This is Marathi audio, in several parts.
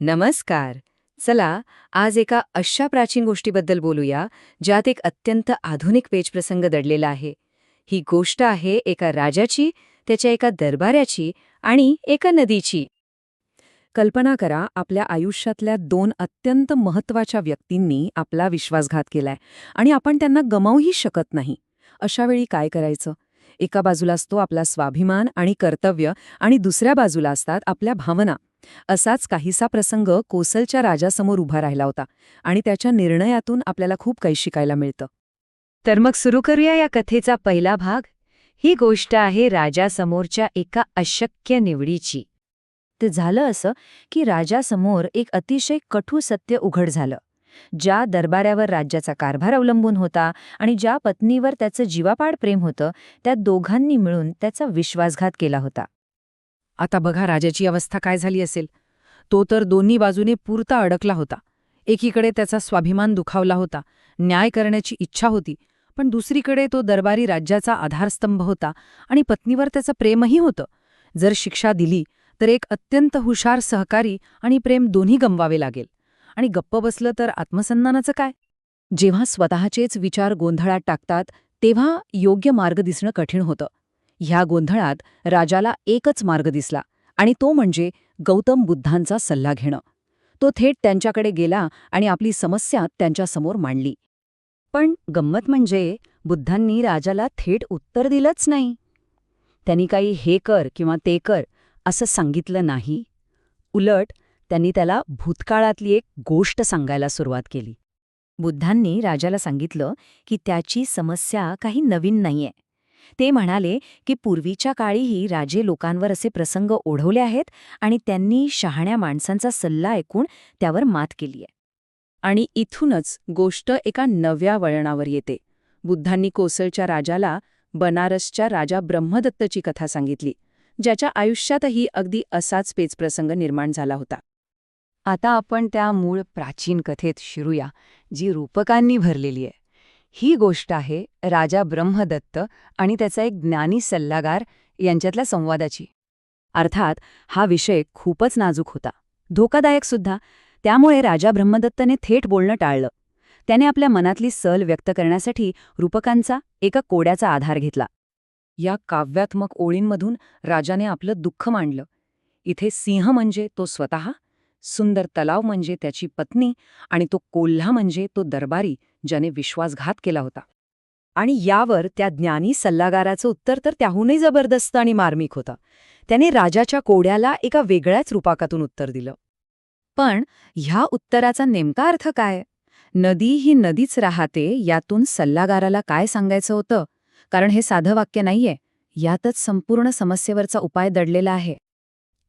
नमस्कार. चला आज एका अशा प्राचीन गोष्टीबद्दल बोलूया ज्यात एक अत्यंत आधुनिक पेचप्रसंग दडलेला आहे. ही गोष्ट आहे एका राजाची त्याच्या एका दरबाऱ्याची आणि एका नदीची. कल्पना करा आपल्या आयुष्यातल्या दोन अत्यंत महत्त्वाच्या व्यक्तींनी आपला विश्वासघात केलाय आणि आपण त्यांना गमावूही शकत नाही. अशावेळी काय करायचं? एका बाजूला असतो आपला स्वाभिमान आणि कर्तव्य आणि दुसऱ्या बाजूला असतात आपल्या भावना. असाच काहीसा प्रसंग कोसलच्या राजासमोर उभा राहिला होता आणि त्याच्या निर्णयातून आपल्याला खूप काही शिकायला मिळतं. तर मग सुरू करूया या कथेचा पहिला भाग. ही गोष्ट आहे राजासमोरच्या एका अशक्य निवडीची. ते झालं असं की राजासमोर एक अतिशय कठू सत्य उघड झालं. ज्या दरबाऱ्यावर राज्याचा कारभार अवलंबून होता आणि ज्या पत्नीवर त्याचं जीवापाड प्रेम होतं त्या दोघांनी मिळून त्याचा विश्वासघात केला होता. आता बघा राजाची अवस्था काय झाली असेल. तो तर दोन्ही बाजूने पुरता अडकला होता. एकीकडे त्याचा स्वाभिमान दुखावला होता न्याय करण्याची इच्छा होती पण दुसरीकडे तो दरबारी राज्याचा आधारस्तंभ होता आणि पत्नीवर त्याचं प्रेमही होतं. जर शिक्षा दिली तर एक अत्यंत हुशार सहकारी आणि प्रेम दोन्ही गमवावे लागेल. आणि गप्प बसलं तर आत्मसन्मानाचं काय? जेव्हा स्वतःचेच विचार गोंधळात टाकतात तेव्हा योग्य मार्ग दिसणं कठीण होतं. ह्या गोंधळात राजाला एकच मार्ग दिसला आणि तो म्हणजे गौतम बुद्धांचा सल्ला घेणं. तो थेट त्यांच्याकडे गेला आणि आपली समस्या त्यांच्यासमोर मांडली. पण गंमत म्हणजे बुद्धांनी राजाला थेट उत्तर दिलंच नाही. त्यांनी काही हे कर किंवा ते कर असं सांगितलं नाही. उलट त्यांनी त्याला भूतकाळातली एक गोष्ट सांगायला सुरुवात केली. बुद्धांनी राजाला सांगितलं की त्याची समस्या काही नवीन नाहीये. ते म्हणाले की पूर्वीच्या काळीही राजे लोकांवर असे प्रसंग ओढवले आहेत आणि त्यांनी शहाण्या माणसांचा सल्ला ऐकून त्यावर मात केलीय आणि इथूनच गोष्ट एका नव्या वळणावर येते. बुद्धांनी कोसलच्या राजाला बनारसच्या राजा ब्रह्मदत्तची कथा सांगितली ज्याच्या आयुष्यातही अगदी असाच पेचप्रसंग निर्माण झाला होता. आता आपण त्या मूळ प्राचीन कथेत शिरूया जी रूपकांनी भरलेली आहे. ही गोष्ट आहे राजा ब्रह्मदत्त आणि त्याचा एक ज्ञानी सल्लागार यांच्यातल्या संवादाची. अर्थात हा विषय खूपच नाजूक होता. धोकादायक सुद्धा त्यामुळे राजा ब्रह्मदत्तने थेट बोलणं टाळलं. त्याने आपल्या मनातली सल व्यक्त करण्यासाठी रूपकांचा एका कोड्याचा आधार घेतला. या काव्यात्मक ओळींमधून राजाने आपलं दुःख मांडलं. इथे सिंह म्हणजे तो स्वतः सुंदर तलाव म्हणजे त्याची पत्नी आणि तो कोल्हा म्हणजे तो दरबारी ज्याने विश्वासघात केला होता. आणि यावर त्या ज्ञानी सल्लागाराचं उत्तर तर त्याहूनही जबरदस्त आणि मार्मिक होतं. त्याने राजाच्या कोड्याला एका वेगळ्याच रूपाकातून उत्तर दिलं. पण ह्या उत्तराचा नेमका अर्थ काय? नदी ही नदीच राहते यातून सल्लागाराला काय सांगायचं होतं? कारण हे साधं वाक्य नाहीये. यातच संपूर्ण समस्येवरचा उपाय दडलेला आहे.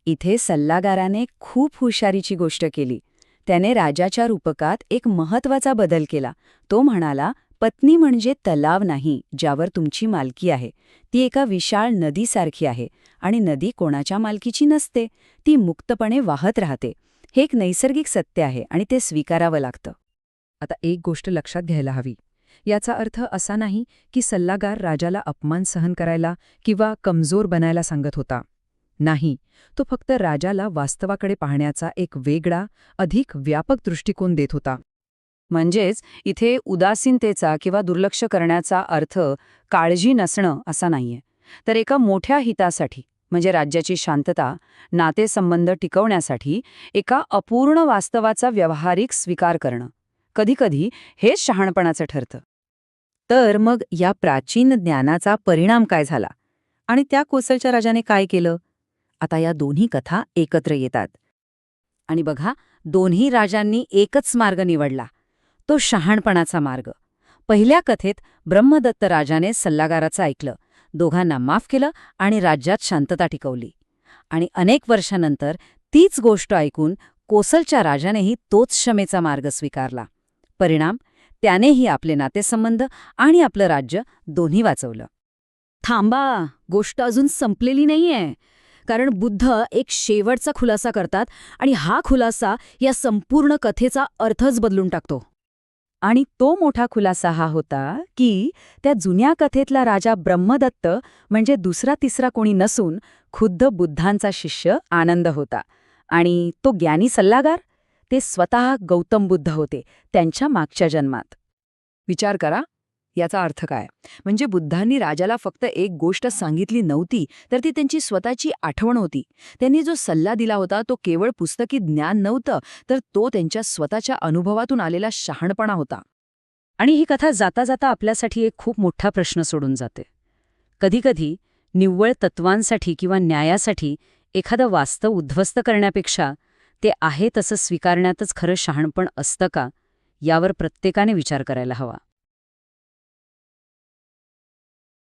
इथे सल्लागाराने खूप हुशारीची गोष्ट केली. त्याने राजाच्या रूपकात एक महत्त्वाचा बदल केला. तो म्हणाला पत्नी म्हणजे तलाव नाही ज्यावर तुमची मालकी आहे. ती एका विशाळ नदीसारखी आहे आणि नदी कोणाच्या मालकीची नसते. ती मुक्तपणे वाहत राहते. हे एक नैसर्गिक सत्य आहे आणि ते स्वीकारावं लागतं. आता एक गोष्ट लक्षात घ्यायला हवी. याचा अर्थ असा नाही की सल्लागार राजाला अपमान सहन करायला किंवा कमजोर बनायला सांगत होता. नाही. तो फक्त राजाला वास्तवाकडे पाहण्याचा एक वेगळा अधिक व्यापक दृष्टिकोन देत होता. म्हणजेच इथे उदासीनतेचा किंवा दुर्लक्ष करण्याचा अर्थ काळजी नसणं असा नाहीये. तर एका मोठ्या हितासाठी म्हणजे राज्याची शांतता नातेसंबंध टिकवण्यासाठी एका अपूर्ण वास्तवाचा व्यावहारिक स्वीकार करणं कधीकधी हेच शहाणपणाचं ठरतं. तर मग या प्राचीन ज्ञानाचा परिणाम काय झाला? आणि त्या कोसलच्या राजाने काय केलं? आता या दोन्ही कथा एकत्र येतात. आणि बघा दोन्ही राजांनी एकच मार्ग निवडला. तो शहाणपणाचा मार्ग. पहिल्या कथेत ब्रह्मदत्त राजाने सल्लागाराचं ऐकलं. दोघांना माफ केलं आणि राज्यात शांतता टिकवली. आणि अनेक वर्षानंतर तीच गोष्ट ऐकून कोसलच्या राजानेही तोच क्षमेचा मार्ग स्वीकारला. परिणाम? त्यानेही आपले नातेसंबंध आणि आपलं राज्य दोन्ही वाचवलं. थांबा गोष्ट अजून संपलेली नाहीये. कारण बुद्ध एक शेवटचा खुलासा करतात आणि हा खुलासा या संपूर्ण कथेचा अर्थच बदलून टाकतो. आणि तो मोठा खुलासा हा होता की त्या जुन्या कथेतला राजा ब्रह्मदत्त म्हणजे दुसरा तिसरा कोणी नसून खुद्द बुद्धांचा शिष्य आनंद होता. आणि तो ज्ञानी सल्लागार? ते स्वतः गौतम बुद्ध होते त्यांच्या मागच्या जन्मात. विचार करा. याचा अर्थ काय? म्हणजे बुद्धांनी राजाला फक्त एक गोष्ट सांगितली नव्हती तर ती त्यांची स्वतःची आठवण होती. त्यांनी जो सल्ला दिला होता तो केवळ पुस्तकी ज्ञान नव्हतं तर तो त्यांच्या स्वतःच्या अनुभवातून आलेला शहाणपणा होता. आणि ही कथा जाता जाता आपल्यासाठी एक खूप मोठा प्रश्न सोडून जाते. कधीकधी निव्वळ तत्वांसाठी किंवा न्यायासाठी एखादं वास्तव उद्ध्वस्त करण्यापेक्षा ते आहे तसं स्वीकारण्यातच खरं शहाणपण असतं का? यावर प्रत्येकाने विचार करायला हवा.